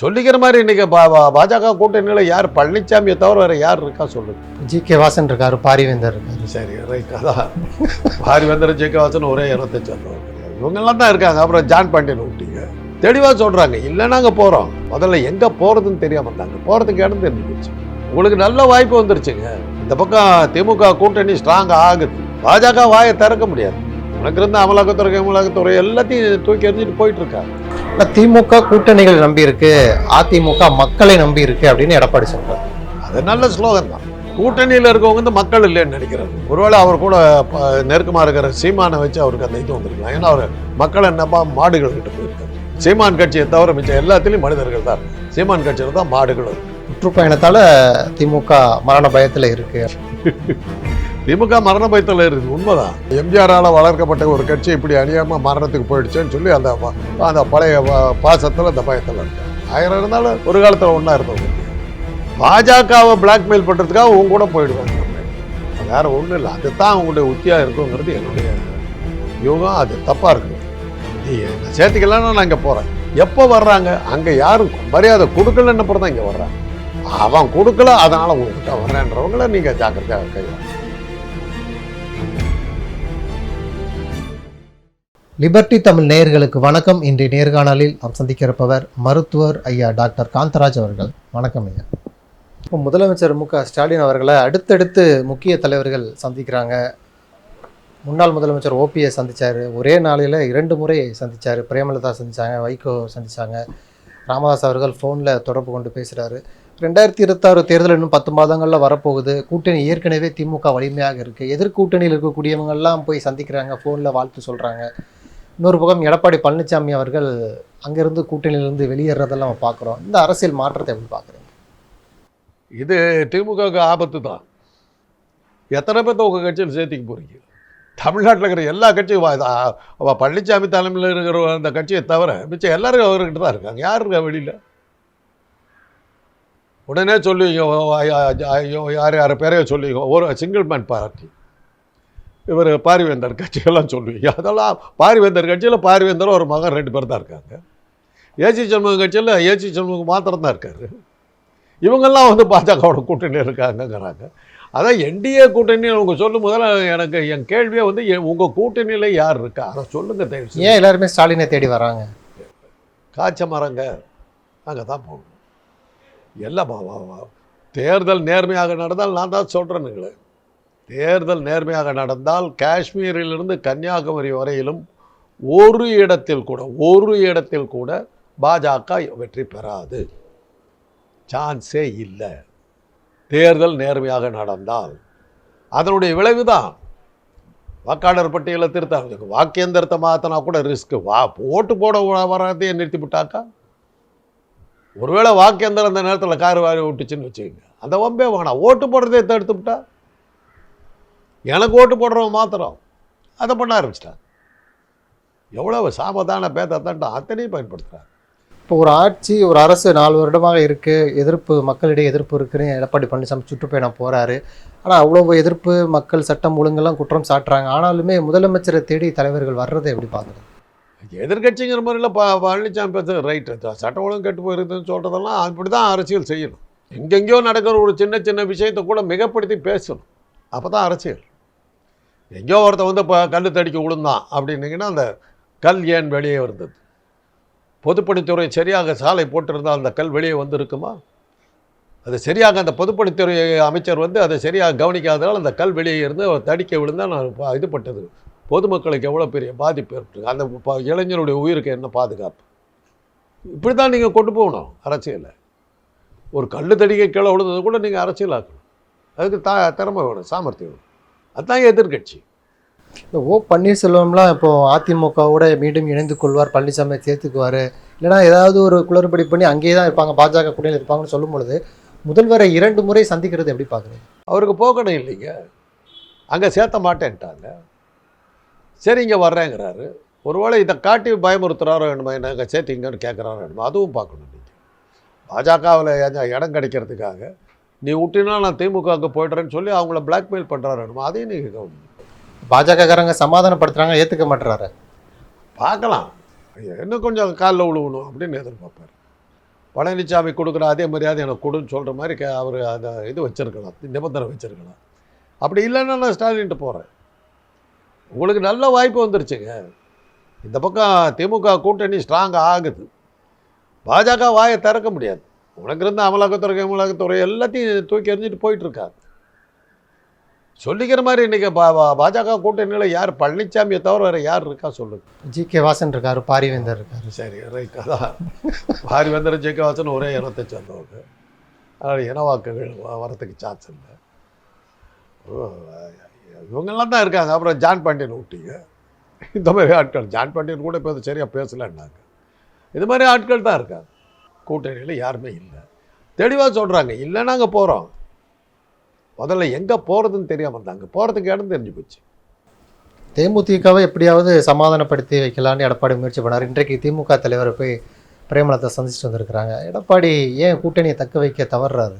சொல்லிக்கிற மாதிரி இன்னைக்கு பாஜக கூட்டணியில் யார் பழனிசாமியை தவிர வேற யார் இருக்கா சொல்லுங்க ஜி கே வாசன் இருக்காரு பாரிவேந்தர் இருக்காரு. சரி ரைட் அதான். பாரிவேந்தர் ஜெயகாசன் ஒரே இனத்தை சேர்ந்தவங்க. இவங்கெல்லாம் தான் இருக்காங்க. அப்புறம் ஜான் பாண்டியன் விட்டீங்க தெளிவாக சொல்கிறாங்க இல்லை நாங்கள் போகிறோம் முதல்ல எங்கே போகிறதுன்னு தெரியாம இருந்தாங்க. போகிறதுக்கு இடம் தெரிஞ்சுச்சு உங்களுக்கு நல்ல வாய்ப்பு வந்துருச்சுங்க. இந்த பக்கம் திமுக கூட்டணி ஸ்ட்ராங் ஆகுது. பாஜக வாயை திறக்க முடியாது. உனக்கு இருந்த அமலாக்கத்துறை அமலாக்கத்துறை எல்லாத்தையும் தூக்கி எறிஞ்சிட்டு போயிட்டு இருக்காங்க திமுக கூட்டணிகள் நம்பி இருக்கு அதிமுக மக்களை நம்பி இருக்கு அப்படின்னு எடப்பாடி சொல்றாரு. அது நல்ல ஸ்லோகன் தான். கூட்டணியில் இருக்கவங்க வந்து மக்கள் இல்லைன்னு நினைக்கிறாரு. ஒருவேளை அவர் கூட ப- நெருக்கமா இருக்கிற சீமானை வச்சு அவருக்கு அந்த இது வந்திருக்கலாம். ஏன்னா அவர் மக்கள் என்னப்பா மாடுகள் கிட்ட போயிருக்காரு. சீமான் கட்சியை தவிர மிச்சம் எல்லாத்துலேயும் மனிதர்கள் தான். சீமான் கட்சியில் தான் மாடுகள் சுற்றுப்பயணத்தால திமுக மரண பயத்துல இருக்கு. திமுக மரண பயத்தில் இருக்குது உண்மைதான். எம்ஜிஆரால் வளர்க்கப்பட்ட ஒரு கட்சி இப்படி அணியாமல் மரணத்துக்கு போயிடுச்சேன்னு சொல்லி அந்த அந்த பழைய பாசத்தில் அந்த பயத்தில் இருக்கு ஆயிரம் இருந்தாலும் ஒரு காலத்தில் ஒன்றா இருந்தவங்க பாஜகவை பிளாக்மெயில் பண்ணுறதுக்காக உங்க கூட போயிடுவாங்க. வேற ஒன்றும் இல்லை. அதுதான் அவங்களுடைய உத்தியாக இருக்குங்கிறது என்னுடைய யோகம். அது தப்பாக இருக்கு. நீ என்னை சேர்த்துக்கலான்னு நான் இங்கே போகிறேன் எப்போ வர்றாங்க? அங்கே யாரும் மரியாதை கொடுக்கலன்னு அப்புறம் தான் இங்கே வர்றாங்க. அவன் கொடுக்கல அதனால் உங்ககிட்ட வர்றேன்றவங்கள நீங்கள் ஜாக்கிரதையாக கையாளணும் லிபர்டி தமிழ் நேயர்களுக்கு வணக்கம். இன்றைய நேர்காணலில் நாம் சந்திக்கிறப்பவர் மருத்துவர் ஐயா டாக்டர் காந்தராஜ் அவர்கள். வணக்கம் ஐயா. இப்போ முதலமைச்சர் மு க ஸ்டாலின் அவர்களை அடுத்தடுத்து முக்கிய தலைவர்கள் சந்திக்கிறாங்க. முன்னாள் முதலமைச்சர் ஓபிஎஸ் சந்தித்தார் ஒரே நாளில் இரண்டு முறை சந்தித்தார் பிரேமலதா சந்திச்சாங்க வைகோ சந்தித்தாங்க ராமதாஸ் அவர்கள் ஃபோனில் தொடர்பு கொண்டு பேசுகிறாரு ரெண்டாயிரத்தி இருபத்தாறு தேர்தல் இன்னும் பத்து மாதங்களில் வரப்போகுது. கூட்டணி ஏற்கனவே திமுக வலிமையாக இருக்குது எதிர்கூட்டணியில் இருக்கக்கூடியவங்கெல்லாம் போய் சந்திக்கிறாங்க. ஃபோனில் வாழ்த்து சொல்கிறாங்க இன்னொரு பக்கம் எடப்பாடி பழனிசாமி அவர்கள் அங்கேருந்து கூட்டணியிலிருந்து வெளியேறதெல்லாம் நம்ம பார்க்குறோம். இந்த அரசியல் மாற்றத்தை எப்படி பார்க்குறீங்க? இது திமுகவுக்கு ஆபத்து தான். எத்தனை பேர்த்த உங்கள் கட்சியில் சேர்த்திக்க போகிறீங்க தமிழ்நாட்டில் இருக்கிற எல்லா கட்சியும் வா- பழனிசாமி தலைமையில் இருக்கிற அந்த கட்சியை தவிர மிச்சம் எல்லாரும் அவர்கிட்ட தான் இருக்காங்க. யார் இருக்கா வெளியில்? உடனே சொல்லுவீங்க ஐயோ, யார் யார் பேரையோ சொல்லுவீங்க. ஒரு சிங்கிள் மேன் பார்ட்டி இவர் பாரிவேந்தர் கட்சியெல்லாம் சொல்லுவீங்க. அதெல்லாம் பாரிவேந்தர் கட்சியில் பாரிவேந்தர் ஒரு மகன் ரெண்டு பேர் தான் இருக்காங்க. ஏசி சண்முகம் கட்சியில் ஏசி சண்முகம் மாத்திரம் தான் இருக்காரு. இவங்கெல்லாம் வந்து பாஜகவோட கூட்டணி இருக்காங்கங்கிறாங்க. அதான் என்டிஏ கூட்டணி அவங்க சொல்லும் போதெல்லாம் எனக்கு என் கேள்வியே வந்து எ- உங்க கூட்டணியில் யார் இருக்கா? அதை சொல்லுங்க தயவு. ஏன் எல்லாருமே ஸ்டாலினை தேடி வராங்க? காய்ச்ச மரங்க அங்கே தான் போகணும். எல்லாம். தேர்தல் நேர்மையாக நடந்தால் நான் தான் சொல்கிறேனுங்களே தேர்தல் நேர்மையாக நடந்தால் காஷ்மீரிலிருந்து கன்னியாகுமரி வரையிலும் ஒரு இடத்தில் கூட ஒரு இடத்தில் கூட பாஜக வெற்றி பெறாது. சான்ஸே இல்லை. தேர்தல் நேர்மையாக நடந்தால். அதனுடைய விளைவு தான் வாக்காளர் பட்டியலை திருத்த வாக்கியந்திரத்தை மாற்றினா கூட ரிஸ்க்கு வா ஓட்டு போட வராதையே நிறுத்தி விட்டாக்கா? ஒருவேளை வாக்கியந்திரம் அந்த நேரத்தில் கார் வாரி விட்டுச்சுன்னு வச்சுக்கோங்க. அந்த ஒம்பே வேணாம் ஓட்டு போடுறதே தடுத்து விட்டா? எனக்கு ஓட்டு போடுறவன் மாத்திரம். அதை பண்ண ஆரம்பிச்சிட்டாங்க. எவ்வளவு சாமதான பேதத்தாண்ட அத்தனையும் பயன்படுத்துகிறாங்க இப்போ ஒரு ஆட்சி ஒரு அரசு நாலு வருடமாக இருக்குது எதிர்ப்பு மக்களிடையே எதிர்ப்பு இருக்குன்னு எடப்பாடி பழனிசாமி சுற்றுப்பயணம் போகிறாரு ஆனால் அவ்வளவு எதிர்ப்பு மக்கள் சட்டம் ஒழுங்கெல்லாம் குற்றம் சாட்டுறாங்க. ஆனாலுமே முதலமைச்சரை தேடி தலைவர்கள் வர்றதை எப்படி பார்க்குறது? எதிர்கட்சிங்கிற முறையில் ப பழனிசாமி பேச ரைட்டு சட்டம் ஒழுங்கு கெட்டு போயிருதுன்னு சொல்கிறதெல்லாம் அப்படி தான் அரசியல் செய்யணும். எங்கெங்கேயோ நடக்கிற ஒரு சின்ன சின்ன விஷயத்தை கூட மிகப்படுத்தி பேசணும். அப்போ தான் அரசியல். எங்கேயோ ஒருத்தன் வந்து இப்போ கல் தடிக்க விழுந்தான் அப்படின்னீங்கன்னா அந்த கல் ஏன் வெளியே வந்தது? பொதுப்பணித்துறை சரியாக சாலை போட்டிருந்தால் அந்த கல் வெளியே வந்திருக்குமா? அது சரியாக அந்த பொதுப்பணித்துறை அமைச்சர் வந்து அதை சரியாக கவனிக்காததால் அந்த கல் வெளியே இருந்து தடிக்க விழுந்தால் நான் இதுப்பட்டது இது பட்டது பொதுமக்களுக்கு எவ்வளோ பெரிய பாதிப்பு ஏற்பட்டு அந்த ப- இளைஞருடைய உயிருக்கு என்ன பாதுகாப்பு? இப்படி தான் நீங்கள் கொண்டு போகணும் அரசியலை. ஒரு கல் தடிக்க கீழே விழுந்தது கூட நீங்கள் அரசியலாக்கணும். அதுக்கு தா திறமை வேணும் சாமர்த்தியம் வேணும். அதுதான் எதிர்க்கட்சி இந்த ஓ பன்னீர்செல்வம்லாம் இப்போ அதிமுகவோட மீண்டும் இணைந்து கொள்வார் பழனிசாமி சேர்த்துக்குவார். இல்லைனா ஏதாவது ஒரு குளறுபடி பண்ணி அங்கேயே தான் இருப்பாங்க பாஜக கூட்டணியில் இருப்பாங்கன்னு சொல்லும் பொழுது முதல்வரை இரண்டு முறை சந்திக்கிறது எப்படி பார்க்குறீங்க? அவருக்கு போகணும் இல்லைங்க. அங்கே சேர்த்த மாட்டேன்ட்டாங்க. சரி இங்கே வர்றேங்கிறாரு. ஒருவேளை இதை காட்டி பயமுறுத்துறாரோ வேணுமா என்ன சேர்த்திங்கன்னு கேட்குறாரோ வேணுமா அதுவும் பார்க்கணும் நீங்கள் பாஜகவில் இடம் கிடைக்கிறதுக்காக நீ விட்டினா நான் திமுகவுக்கு போய்ட்றேன்னு சொல்லி அவங்கள பிளாக்மெயில் பண்ணுறாரு வேணுமா அதையும் நீங்கள் கவனிக்கணும். பாஜகக்காரங்க சமாதானப்படுத்துகிறாங்க ஏற்றுக்க மாட்டுறாரு பார்க்கலாம். இன்னும் கொஞ்சம் காலில் விழுவணும் அப்படின்னு எதிர்பார்ப்பார். பழனிசாமி கொடுக்குற அதே மரியாதை எனக்கு கொடுன்னு சொல்கிற மாதிரி க அவர் அந்த இது வச்சுருக்கலாம் நிபந்தனை வச்சுருக்கலாம். அப்படி இல்லைன்னா நான் ஸ்டாலின்ட்டு போகிறேன் உங்களுக்கு நல்ல வாய்ப்பு வந்துருச்சுங்க. இந்த பக்கம் திமுக கூட்டணி ஸ்ட்ராங் ஆகுது. பாஜக வாயை திறக்க முடியாது. உனக்கு இருந்த அமலாக்கத்துறை அமலாக்கத்துறை எல்லாத்தையும் தூக்கி எறிஞ்சிட்டு போயிட்டுருக்காரு சொல்லிக்கிற மாதிரி இன்றைக்கி பா பாஜக கூட்டணியில் யார் பழனிசாமியை தவிர வேறு யார் இருக்கா சொல்லுங்க. ஜி கே வாசன் இருக்காரு பாரிவேந்தர் இருக்காரு. சரி ரைட். அதான். பாரி வந்தர ஜெயகாசன் ஒரே இனத்தை சேர்ந்தவங்க. அதனால் இனவாக்குகள் வரத்துக்கு சான்ஸ் இல்லை. இவங்கெல்லாம் தான் இருக்காங்க. அப்புறம் ஜான் பாண்டியன் விட்டீங்க இந்த மாதிரி ஆட்கள் ஜான் பாண்டியன் கூட இப்போ சரியாக பேசலைன்னாங்க. இது மாதிரி ஆட்கள் தான் இருக்காங்க. கூட்டணியில் யாருமே இல்லை. தெளிவாக சொல்கிறாங்க இல்லை நாங்கள் போகிறோம் முதல்ல எங்கே போகிறதுன்னு தெரியாமல் இருந்தாங்க போகிறதுக்கு இடம் தெரிஞ்சு போச்சு. தேமுதிகவை எப்படியாவது சமாதானப்படுத்தி வைக்கலான்னு எடப்பாடி முயற்சி பண்ணார். இன்றைக்கு திமுக தலைவரை போய் பிரேமலத்தை சந்திச்சுட்டு வந்திருக்கிறாங்க. எடப்பாடி ஏன் கூட்டணியை தக்க வைக்க தவறுறாரு?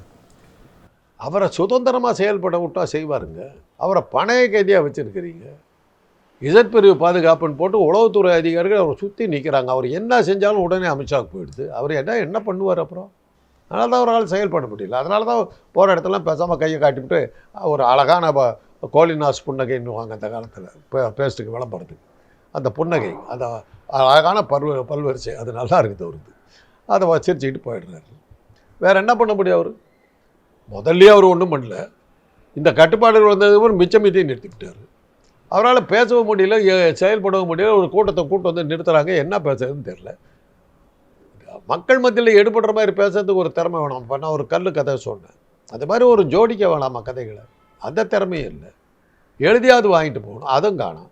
அவரை சுதந்திரமாக செயல்பட விட்டா செய்வாருங்க. அவரை பணைய கைதியாக வச்சுருக்கிறீங்க. இசட் பிரிவு பாதுகாப்புன்னு போட்டு உளவுத்துறை அதிகாரிகள் அவரை சுற்றி நிற்கிறாங்க அவர் என்ன செஞ்சாலும் உடனே அமித்ஷாவுக்கு போயிடுது. அவர் என்ன என்ன பண்ணுவார் அப்புறம்? அதனால தான் அவரால் செயல்பட முடியல. அதனால தான் போகிற இடத்துலாம் பேசாமல் கையை காட்டிவிட்டு ஒரு அழகான ப- கோலினாஸ் புன்னகைன்னுவாங்க அந்த காலத்தில் பே பேஸ்ட்டுக்கு விளம்பரத்துக்கு. அந்த புன்னகை அந்த அழகான பல்வ பல்வரிசை அது நல்லா இருக்குது அவருக்கு. அதை வச்சிருச்சுக்கிட்டு போயிடுறாரு. வேறு என்ன பண்ண முடியும் அவர்? முதல்லையே அவர் ஒன்றும் பண்ணல. இந்த கட்டுப்பாடுகள் வந்ததுக்கப்புறம் மிச்சம் மீதியும் நிறுத்திக்கிட்டார். அவரால் பேசவும் முடியல செயல்படவும் முடியல ஒரு கூட்டத்தை கூட்டு வந்து நிறுத்துகிறாங்க என்ன பேசுறதுன்னு தெரில மக்கள் மத்தியில் எடுபடுற மாதிரி பேசுறதுக்கு ஒரு திறமை வேணாம். இப்போ நான் ஒரு கல் கதை சொன்னேன். அது மாதிரி ஒரு ஜோடிக்க வேணாமா கதைகளை? அந்த திறமையும் இல்லை. எழுதியாவது வாங்கிட்டு போகணும். அதுவும் காணும்.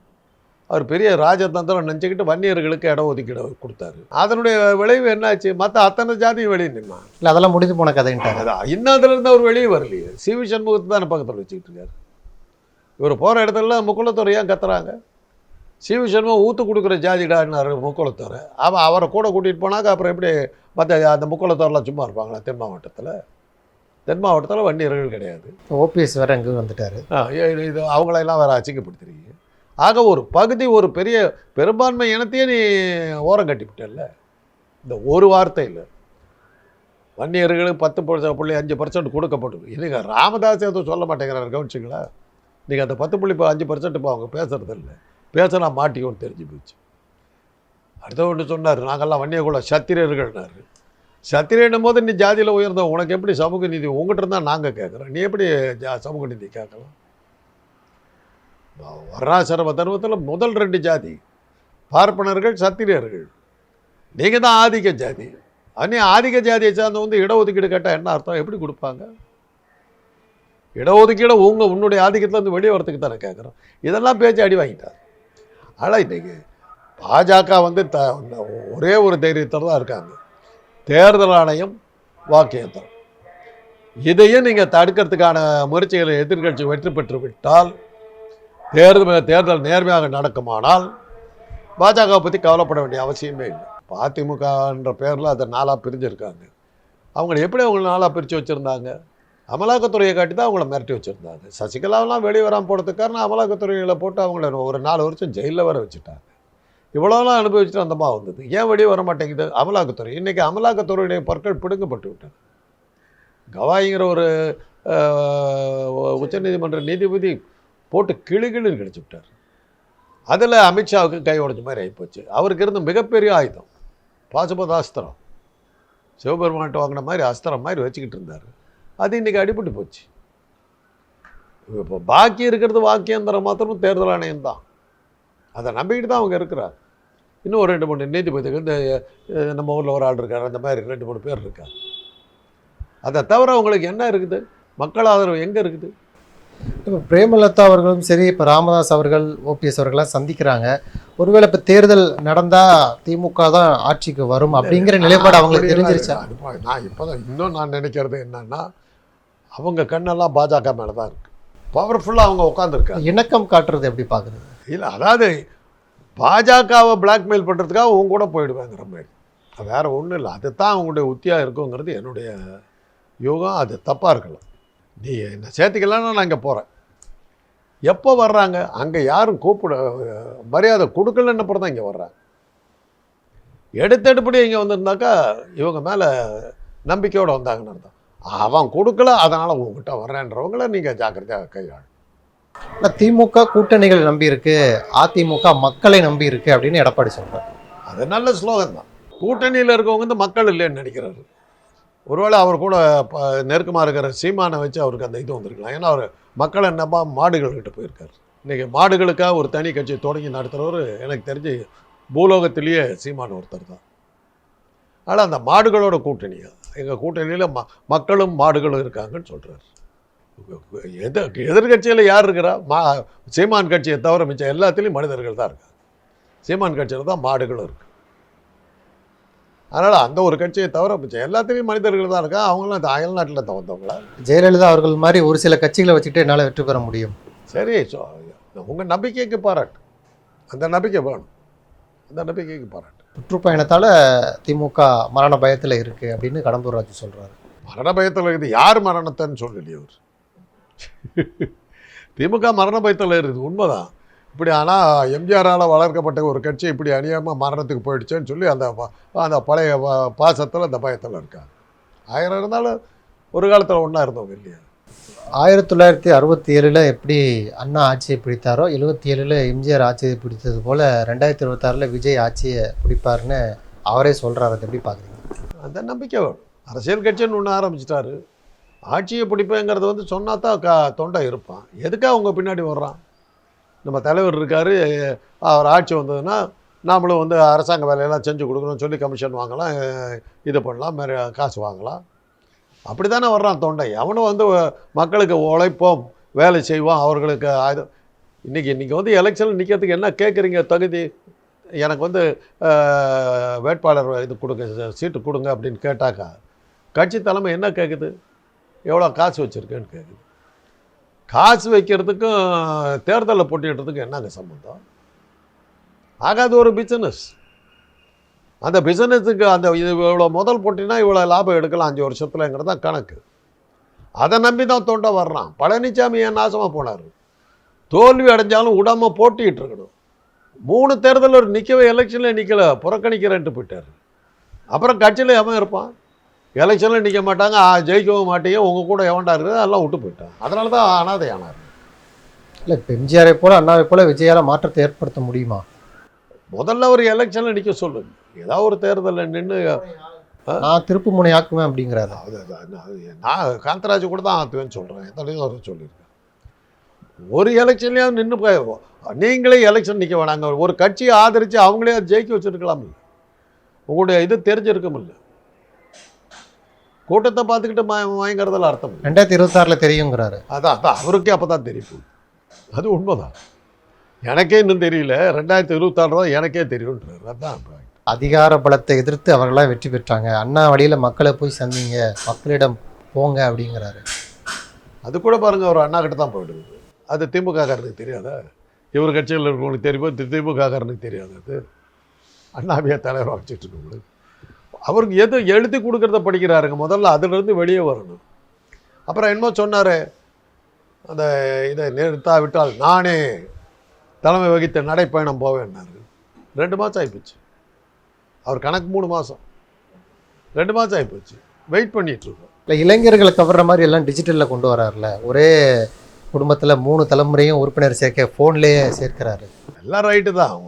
அவர் பெரிய ராஜதந்திரம் நினச்சிக்கிட்டு வன்னியர்களுக்கு இடம் ஒதுக்கீடு கொடுத்தாரு. அதனுடைய விளைவு என்னாச்சு? மற்ற அத்தனை ஜாதியும் வெளியே நின்னா இல்லை அதெல்லாம் முடிந்து போன கதைன்ட்டாரு. அதான். இன்னும் அதுலேருந்து அவர் வெளியே வரலையே. சி வி சண்முகத்தை தானே பக்கத்தில் வச்சுக்கிட்டு இருக்காரு. இவர் போகிற இடத்துல முக்குளத்தோரை ஏன் கத்துறாங்க? சி வி சண்முகம் ஊற்று கொடுக்குற ஜாதிடான்னாரு முக்குளத்தோரை. அவன் அவரை கூட கூட்டிகிட்டு போனாக்க அப்புறம் எப்படி மற்ற அந்த முக்குளத்தோரெலாம் சும்மா இருப்பாங்களா தென் மாவட்டத்தில்? தென் மாவட்டத்தில் வன்னியர்கள் கிடையாது. ஓபிஎஸ் வேற அங்கே வந்துட்டாரு. ஆ, இது அவங்களெல்லாம் வேறு அசிங்கப்படுத்துறீங்க ஆக ஒரு பகுதி ஒரு பெரிய பெரும்பான்மை இனத்தையே நீ ஓரம் கட்டிவிட்டல்ல. இந்த ஒரு வார்த்தை இல்லை வன்னியர்களுக்கு பத்து புள்ளி அஞ்சு பர்சன்ட் கொடுக்கப்பட்டது. இதுங்க ராமதாஸ் எதுவும் சொல்ல மாட்டேங்கிறாரு கவனிச்சிங்களா நீங்கள் அந்த பத்து புள்ளி இப்போ அஞ்சு பர்சன்ட் இப்போ அவங்க பேசுறது பேச நான் மாட்டிக்கும்னு தெரிஞ்சு போச்சு. அடுத்த ஒன்று சொன்னார் நாங்கள்லாம் வன்னியகுல சத்திரியர்கள்னாரு. சத்திரியனும் போது நீ ஜாதியில் உயர்ந்த உனக்கு எப்படி சமூக நீதி? உங்கள்கிட்ட இருந்தால் நாங்கள் கேட்குறோம் நீ எப்படி ஜா சமூக நீதி கேட்கலாம்? வர்ணாசிரம தர்மத்தில் முதல் ரெண்டு ஜாதி பார்ப்பனர்கள் சத்திரியர்கள். நீங்கள் தான் ஆதிக்க ஜாதி. அன்னி ஆதிக்க ஜாதியை சார்ந்த வந்து இடஒதுக்கீடு கேட்டால் என்ன அர்த்தம்? எப்படி கொடுப்பாங்க? இடஒதுக்கீடு உங்கள் உன்னுடைய ஆதிக்கத்துலேருந்து வெளியே வரத்துக்கு தானே கேட்குறோம் இதெல்லாம் பேச்சு அடி வாங்கிட்டார். ஆனால் இன்றைக்கி பாஜக வந்து த ஒரே ஒரு தைரியத்தில் தான் இருக்காங்க. தேர்தல் ஆணையம் வாக்கியத்தம் இதையும் நீங்கள் தடுக்கிறதுக்கான முயற்சிகளை எதிர்கட்சி வெற்றி பெற்று விட்டால் தேர்தல் தேர்தல் நேர்மையாக நடக்குமானால் பாஜக பற்றி கவலைப்பட வேண்டிய அவசியமே இல்லை. அதிமுகன்ற பேரில் அதை நாளாக பிரிஞ்சிருக்காங்க. அவங்கள எப்படி அவங்கள நாளாக பிரித்து வச்சுருந்தாங்க? அமலாக்கத்துறையை காட்டி தான் அவங்கள மிரட்டி வச்சுருந்தாங்க. சசிகலாவெல்லாம் வெளியே வராமல் போகிறதுக்கு காரணம் அமலாக்கத்துறையில் போட்டு அவங்கள ஒரு நாலு வருஷம் ஜெயிலில் வர வச்சுட்டாங்க. இவ்வளோலாம் அனுபவிச்சுட்டு அந்தமா வந்தது. ஏன் வெளியே வர மாட்டேங்குது? அமலாக்கத்துறை. இன்றைக்கி அமலாக்கத்துறையுடைய பொருட்கள் பிடுங்கப்பட்டு விட்டன கவாயிங்கிற ஒரு உச்சநீதிமன்ற நீதிபதி போட்டு கிளி கிளின்னு கிழிச்சு விட்டார். அதில் அமித்ஷாவுக்கு கை உடஞ்ச மாதிரி ஆகிப்போச்சு அவருக்கு இருந்த மிகப்பெரிய ஆயுதம் பாசுபத அஸ்திரம். சிவபெருமான்கிட்ட வாங்கின மாதிரி அஸ்திரம் மாதிரி வச்சுக்கிட்டு இருந்தார். அது இன்றைக்கி அடிபட்டு போச்சு. இப்போ பாக்கி இருக்கிறது வாக்கியந்திரம் மாத்திரம் தேர்தல் ஆணையம் தான். அதை நம்பிக்கிட்டு தான் அவங்க இருக்கிறார். இன்னும் ஒரு ரெண்டு மூணு நீதிபதிகள் இந்த நம்ம ஊரில் ஒரு ஆள் இருக்கார் அந்த மாதிரி ரெண்டு மூணு பேர் இருக்கார். அதை தவிர அவங்களுக்கு என்ன இருக்குது? மக்கள் ஆதரவு எங்கே இருக்குது? இப்போ பிரேமலதா அவர்களும் சரி இப்போ ராமதாஸ் அவர்கள் ஓபிஎஸ் அவர்கள்லாம் சந்திக்கிறாங்க. ஒருவேளை இப்போ தேர்தல் நடந்தா திமுக தான் ஆட்சிக்கு வரும் அப்படிங்கிற நிலைப்பாடு அவங்களுக்கு தெரிஞ்சிருச்சா? நான் இப்போ தான் இன்னும் நான் நினைக்கிறது என்னன்னா அவங்க கண்ணெல்லாம் பாஜக மேலே தான் இருக்குது பவர்ஃபுல்லாக அவங்க உட்காந்துருக்காங்க இணக்கம் காட்டுறது எப்படி பார்க்குறது? இல்லை அதாவது பாஜகவை பிளாக்மெயில் பண்ணுறதுக்காக உங்க கூட போயிடுவேங்கிற மாதிரி. அது வேற ஒன்றும் இல்லை. அதுதான் அவங்களுடைய உத்தியாக இருக்குங்கிறது என்னுடைய யோகம். அது தப்பாக இருக்கலாம். நீ என்ன சேர்த்துக்கலான்னு நான் இங்கே போகிறேன் எப்போ வர்றாங்க? அங்கே யாரும் கூப்பிட மரியாதை கொடுக்கலன்னு அப்புறம் தான் இங்கே வர்றாங்க. எடுத்தெடுப்படி இங்கே வந்திருந்தாக்கா இவங்க மேலே நம்பிக்கையோடு வந்தாங்கன்னு அர்த்தம். அவன் கொடுக்கல அதனால் உங்ககிட்ட வர்றேன்றவங்கள நீங்கள் ஜாக்கிரதையாக கையாள். திமுக கூட்டணிகளை நம்பி இருக்கு அதிமுக மக்களை நம்பி இருக்கு அப்படின்னு எடப்பாடி சொல்றாரு. அது நல்ல ஸ்லோகம் தான். கூட்டணியில் இருக்கவங்க வந்து மக்கள் இல்லைன்னு நினைக்கிறாரு. ஒருவேளை அவர் கூட நெருக்கமாக இருக்கிற சீமானை வச்சு அவருக்கு அந்த இது வந்திருக்கலாம். ஏன்னா அவர் மக்களை நம்ப மாடுகள்கிட்ட போயிருக்காரு. இன்றைக்கி மாடுகளுக்காக ஒரு தனி கட்சி தொடங்கி நடத்துகிறவர் எனக்கு தெரிஞ்சு பூலோகத்திலேயே சீமான் ஒருத்தர் தான். ஆனால் அந்த மாடுகளோட கூட்டணி எங்கள் கூட்டணியில் ம மக்களும் மாடுகளும் இருக்காங்கன்னு சொல்கிறார் எது எதிர்கட்சியில் யார் இருக்கிறா? மா சீமான் கட்சியை தவிர மிச்சம் எல்லாத்துலேயும் மனிதர்கள் தான் இருக்காங்க. சீமான் கட்சியில் தான் மாடுகளும் இருக்கு. அதனால் அந்த ஒரு கட்சியை தவிர மிச்சம் எல்லாத்துலேயும் மனிதர்கள் தான் இருக்கா அவங்களும் அயல்நாட்டில் தான் வந்தவங்களா? ஜெயலலிதா அவர்கள் மாதிரி ஒரு சில கட்சிகளை வச்சுக்கிட்டு என்னால் வெற்றி பெற முடியும். சரி உங்கள் நம்பிக்கைக்கு பாராட்டு. அந்த நம்பிக்கை வேணும். அந்த நம்பிக்கைக்கு பாராட்டு. சுற்றுப்பயணத்தால் திமுக மரண பயத்தில் இருக்குது அப்படின்னு கடம்பூர் ராஜு சொல்கிறாரு மரண பயத்தில் இருக்குது. யார் மரணத்தைன்னு சொல்லலையே அவர். திமுக மரண பயத்தில் இருக்குது. உண்மைதான். இப்படி ஆனால் எம்ஜிஆரால் வளர்க்கப்பட்ட ஒரு கட்சி இப்படி அநியாயமாக மரணத்துக்கு போயிடுச்சேன்னு சொல்லி அந்த அந்த பழைய பாசத்தில் அந்த பயத்தில் இருக்காங்க. ஆயிரம் இருந்தாலும் ஒரு காலத்தில் ஒன்றா இருந்தவங்க இல்லையா? ஆயிரத்தி தொள்ளாயிரத்தி அறுபத்தி ஏழில் எப்படி அண்ணா ஆட்சியை பிடித்தாரோ எழுபத்தி ஏழில் எம்ஜிஆர் ஆட்சியை பிடித்தது போல் ரெண்டாயிரத்தி இருபத்தாறில் விஜய் ஆட்சியை பிடிப்பாருன்னு அவரே சொல்கிறார் அதை எப்படி பார்க்குறீங்க அந்த நம்பிக்கை அரசியல் கட்சின்னு ஒன்று ஆரம்பிச்சிட்டாரு. ஆட்சியை பிடிப்பேங்கிறது வந்து சொன்னா தான் கா தொண்டை இருப்பான். எதுக்காக அவங்க பின்னாடி வர்றான்? நம்ம தலைவர் இருக்கார் அவர் ஆட்சி வந்ததுன்னா நாமளும் வந்து அரசாங்க வேலையெல்லாம் செஞ்சு கொடுக்கணும்னு சொல்லி கமிஷன் வாங்கலாம் இது பண்ணலாம் மாரி காசு வாங்கலாம். அப்படி தானே வர்றான் தொண்டை? அவனும் வந்து மக்களுக்கு உழைப்போம் வேலை செய்வோம் அவர்களுக்கு அது இன்றைக்கி இன்றைக்கி வந்து எலெக்ஷனில் நிற்கிறதுக்கு என்ன கேட்குறீங்க தகுதி? எனக்கு வந்து வேட்பாளர் இது கொடுங்க சீட்டு கொடுங்க அப்படின்னு கேட்டாக்கா கட்சி தலைமை என்ன கேட்குது எவ்வளோ காசு வச்சுருக்கேன்னு கேட்குது காசு வைக்கிறதுக்கும் தேர்தலில் போட்டிடுறதுக்கும் என்னங்க சம்மந்தம் ஆகாது ஒரு பிஸ்னஸ் அந்த பிஸ்னஸுக்கு அந்த இது இவ்வளோ முதல் போட்டினா இவ்வளோ லாபம் எடுக்கலாம் அஞ்சு வருஷத்துலங்கிறது தான் கணக்கு. அதை நம்பி தான் தொண்டை வர்றான். பழனிசாமி ஏன் நாசமாக போனார்? தோல்வி அடைஞ்சாலும் விடாம போட்டிட்டு இருக்கணும். மூணு தேர்தலில் நிற்கவே எலெக்ஷனில் நிற்கல புறக்கணிக்கிறேன்ட்டு போயிட்டார். அப்புறம் கட்சியில் எவன் இருப்பான்? எலெக்ஷனில் நிற்க மாட்டாங்க ஜெயிக்கவும் மாட்டீங்க உங்கள் கூட எவன்டா இருக்குது அதெல்லாம் விட்டு போயிட்டான். அதனால தான் அனாதை ஆனார். இல்லை இப்போ எம்ஜிஆரை போல அண்ணாவை போல விஜயால மாற்றத்தை ஏற்படுத்த முடியுமா? முதல்ல ஒரு எலெக்ஷனில் நிற்க சொல்லுங்க. ஏதாவது ஒரு தேர்தலில் நின்று நான் திருப்பு முனை ஆக்குவேன் அப்படிங்கிறாரு. நான் காந்தராஜ் கூட தான் ஆத்துவேன்னு சொல்கிறேன் ஒரு சொல்லியிருக்கேன். ஒரு எலெக்ஷன்லேயாவது நின்று போய் நீங்களே எலெக்ஷன் நிற்க வேணாங்க. ஒரு கட்சியை ஆதரித்து அவங்களே அதை ஜெயிக்க வச்சுருக்கலாம்ல உங்களுடைய இது தெரிஞ்சிருக்குமில்ல கூட்டத்தை பார்த்துக்கிட்டு மய மயங்கிறதுல அர்த்தம் ரெண்டாயிரத்தி இருபத்தாறில் தெரியுங்கிறாரு. அதான் அதான். அவருக்கே அப்போ தான் தெரியும். அது உண்மைதான். எனக்கே இன்னும் தெரியல. ரெண்டாயிரத்தி இருபத்தாறு தான் எனக்கே தெரியுன்றார் அதான். அதிகார பலத்தை எதிர்த்து அவர்களாம் வெற்றி பெற்றாங்க. அண்ணா வழியில் மக்களை போய் சந்திங்க. மக்களிடம் போங்க அப்படிங்கிறாரு. அது கூட பாருங்க அவர் அண்ணா கிட்ட தான் போயிடுது. அது திமுக காரனுக்கு தெரியாதா? இவர் கட்சியில் இருக்கவங்களுக்கு தெரியுமோ? திமுக காரனுக்கு தெரியாது அது? அண்ணாவியா தலைவராக வச்சுட்டு இருக்கவங்களுக்கு அவருக்கு எது எழுதி கொடுக்குறத படிக்கிறாருங்க. முதல்ல அதுலேருந்து வெளியே வரணும். அப்புறம் என்னமோ சொன்னார் அந்த இதை நிறுத்தாவிட்டால் நானே தலைமை வகித்த நடைப்பயணம் போவேன்னாரு. ரெண்டு மாதம் ஆகிப்போச்சு அவர் கணக்கு மூணு மாதம் ரெண்டு மாதம் ஆகிப்போச்சு வெயிட் பண்ணிட்டு இருக்கோம் இல்லை இளைஞர்களை கவர்ற மாதிரி எல்லாம் டிஜிட்டலில் கொண்டு வராருல ஒரே குடும்பத்தில் மூணு தலைமுறையும் உறுப்பினர் சேர்க்க ஃபோன்லேயே சேர்க்கிறாரு. எல்லாம் ரைட்டு தான்.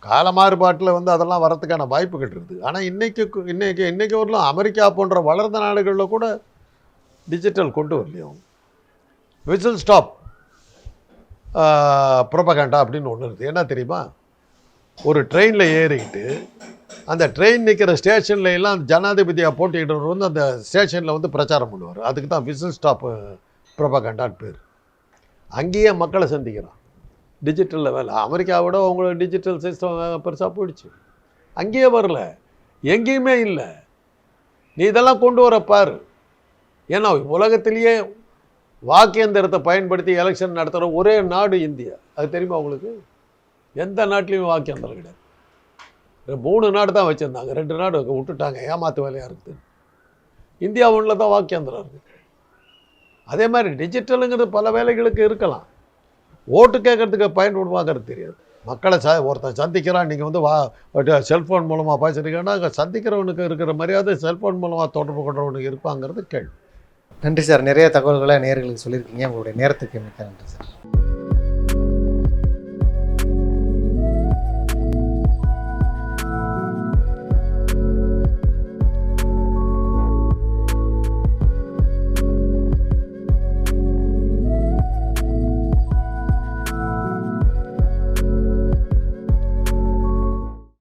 கால மாறுபாட்டில் வந்து அதெல்லாம் வரதுக்கான வாய்ப்புகள் இருக்குது. ஆனால் இன்னைக்கு கு- இன்னைக்கு இன்னைக்கு வரலாம். அமெரிக்கா போன்ற வளர்ந்த நாடுகளில் கூட டிஜிட்டல் கொண்டு வரலையும் விசில் ஸ்டாப் ப்ரொபகண்டா அப்படின்னு ஒன்று இருக்குது என்ன தெரியுமா? ஒரு ட்ரெயினில் ஏறிக்கிட்டு அந்த ட்ரெயின் நிற்கிற ஸ்டேஷன்ல எல்லாம் ஜனாதிபதியாக போட்டிக்கிட்டவர் வந்து அந்த ஸ்டேஷனில் வந்து பிரச்சாரம் பண்ணுவார். அதுக்கு தான் விசில் ஸ்டாப் பிரபாகண்டான் பேர். அங்கேயே மக்களை சந்திக்கிறான். டிஜிட்டலில் வேலை. அமெரிக்காவோட அவங்களோட டிஜிட்டல் சிஸ்டம் பெருசாக போயிடுச்சு. அங்கேயே வரல. எங்கேயுமே இல்லை. நீ இதெல்லாம் கொண்டு வர பாரு. ஏன்னா உலகத்திலேயே வாக்கியந்திரத்தை பயன்படுத்தி எலெக்ஷன் நடத்துகிற ஒரே நாடு இந்தியா. அது தெரியுமா உங்களுக்கு? எந்த நாட்டிலையும் வாக்கியந்திரம் கிடையாது. மூணு நாடு தான் வச்சுருந்தாங்க. ரெண்டு நாடு விட்டுட்டாங்க. ஏமாத்து வேலையாக இருக்குது. இந்தியா ஒன்றில் தான் வாக்கியந்திரம் இருக்குது அதே மாதிரி டிஜிட்டலுங்கிறது பல வேலைகளுக்கு இருக்கலாம். ஓட்டு கேட்கறதுக்கு பயன்படுவாங்கிறது தெரியாது. மக்களை ச ஒருத்தன் சந்திக்கிறான் நீங்கள் வந்து வா செல்ஃபோன் மூலமாக பேசுகிறீங்கன்னா அங்கே சந்திக்கிறவனுக்கு இருக்கிற மரியாதை செல்ஃபோன் மூலமாக தொடர்பு கொண்டவனுக்கு இருப்பாங்கிறது கேள்வி. நன்றி சார். நிறைய தகவல்களை நேர்களுக்கு சொல்லியிருக்கீங்க. உங்களுடைய நேரத்துக்கு மிக்க நன்றி சார்.